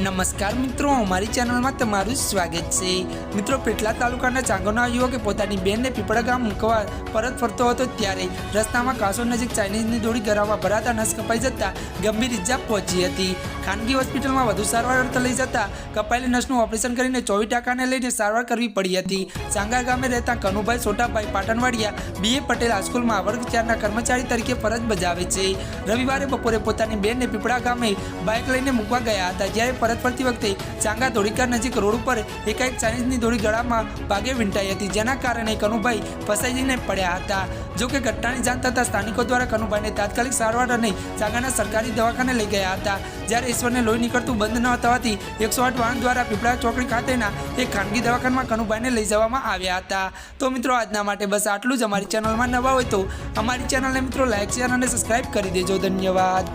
નમસ્કાર મિત્રો, અમારી ચેનલમાં તમારું સ્વાગત છે. મિત્રો પેટલા તાલુકાના ચાંગોના યુવકે પોતાની બેનને પીપળા ગામ મૂકવા પરત ફરતો હતો ત્યારે રસ્તામાં કાસો નજીક ચાઇનીઝની દોડી ગરાવવા ભરાતા નસ કપાઈ જતા ગંભીર ઇજા પહોંચી હતી. ખાનગી હોસ્પિટલમાં વધુ સારવાર અર્થે લઈ જતા કપાયેલી નસનું ઓપરેશન કરીને ચોવીસ ટાકાને લઈને સારવાર કરવી પડી હતી. ચાંગા ગામે રહેતા કનુભાઈ સોટાભાઈ પાટણવાડિયા બીએ પટેલ હાઈસ્કૂલમાં વર્ગ ચારના કર્મચારી તરીકે ફરજ બજાવે છે. રવિવારે બપોરે પોતાની બેનને પીપળા ગામે બાઇક લઈને મૂકવા ગયા હતા, જ્યારે પરત ફરતી વખતે ચાંગા ધોળીકાર નજીક રોડ ઉપર એકાએક ચાઇનીઝની ધોળી ગળામાં ભાગે વીંટાઈ હતી, જેના કારણે કનુભાઈ ફસાઈ જઈને પડ્યા હતા. જો કે ઘટનાની જાણ થતાં સ્થાનિકો દ્વારા કનુભાઈને તાત્કાલિક સારવાર અને ચાંગાના સરકારી દવાખાને લઈ ગયા હતા. જ્યારે ઈશ્વરને લોહી નીકળતું બંધ ન થવાથી એકસો આઠ વાહન દ્વારા પીપળા ચોકડી ખાતેના એક ખાનગી દવાખાનામાં કનુભાઈને લઈ જવામાં આવ્યા હતા. તો મિત્રો, આજના માટે બસ આટલું જ. અમારી ચેનલમાં નવા હોય તો અમારી ચેનલને મિત્રો લાઈક, શેર અને સબસ્ક્રાઈબ કરી દેજો. ધન્યવાદ.